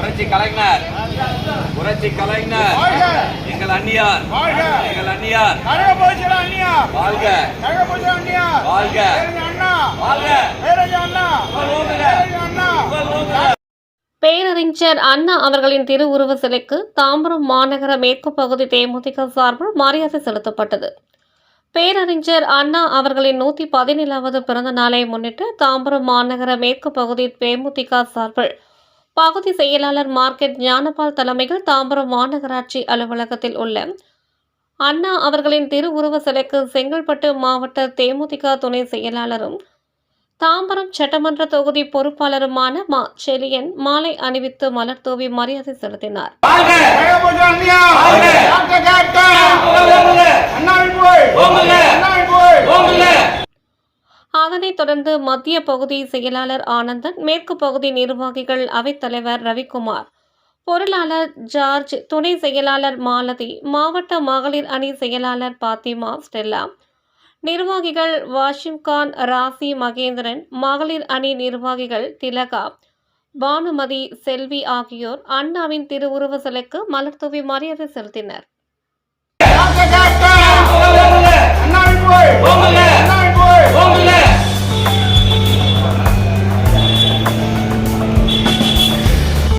கலைஞர். புரட்சி கலைஞர். எங்கள் அந்நியார். எங்கள் அந்நியார். வாழ்க. வாழ்க. பேரறிஞர் அண்ணா. வாழ்க. பேரறிஞர் அண்ணா. அவர்களின் திருவுருவ சிலைக்கு தாம்பரம் மாநகர மேற்கு பகுதி தேமுதிக சார்பில் மரியாதை செலுத்தப்பட்டது. பேரறிஞர் அண்ணா அவர்களின் நூற்றி பதினேழாவது பிறந்த நாளை முன்னிட்டு தாம்பரம் மாநகர மேற்கு பகுதி தேமுதிக சார்பில் பகுதி செயலாளர் மார்க்கெட் ஞானபால் தலைமையில் தாம்பரம் மாநகராட்சி அலுவலகத்தில் உள்ள அண்ணா அவர்களின் திருவுருவ சிலைக்கு செங்கல்பட்டு மாவட்ட தேமுதிக துணை செயலாளரும் தாம்பரம் சட்டமன்ற தொகுதி பொறுப்பாளருமான மா செலியன் மாலை அணிவித்து மலர் தூவி மரியாதை செலுத்தினார். அதனைத் தொடர்ந்து மத்திய பகுதி செயலாளர் ஆனந்தன் மேற்கு பகுதி நிர்வாகிகள் அவைத்தலைவர் ரவிக்குமார் பொருளாளர் ஜார்ஜ் துணை செயலாளர் மாலதி மாவட்ட மகளிர் அணி செயலாளர் பாத்திமா ஸ்டெல்லா நிர்வாகிகள் வாஷிம்கான் ராசி மகேந்திரன் மகளிர் அணி நிர்வாகிகள் திலகா பானுமதி செல்வி ஆகியோர் அண்ணாவின் திருவுருவ சிலைக்கு மலர் தூவி மரியாதை செலுத்தினர்.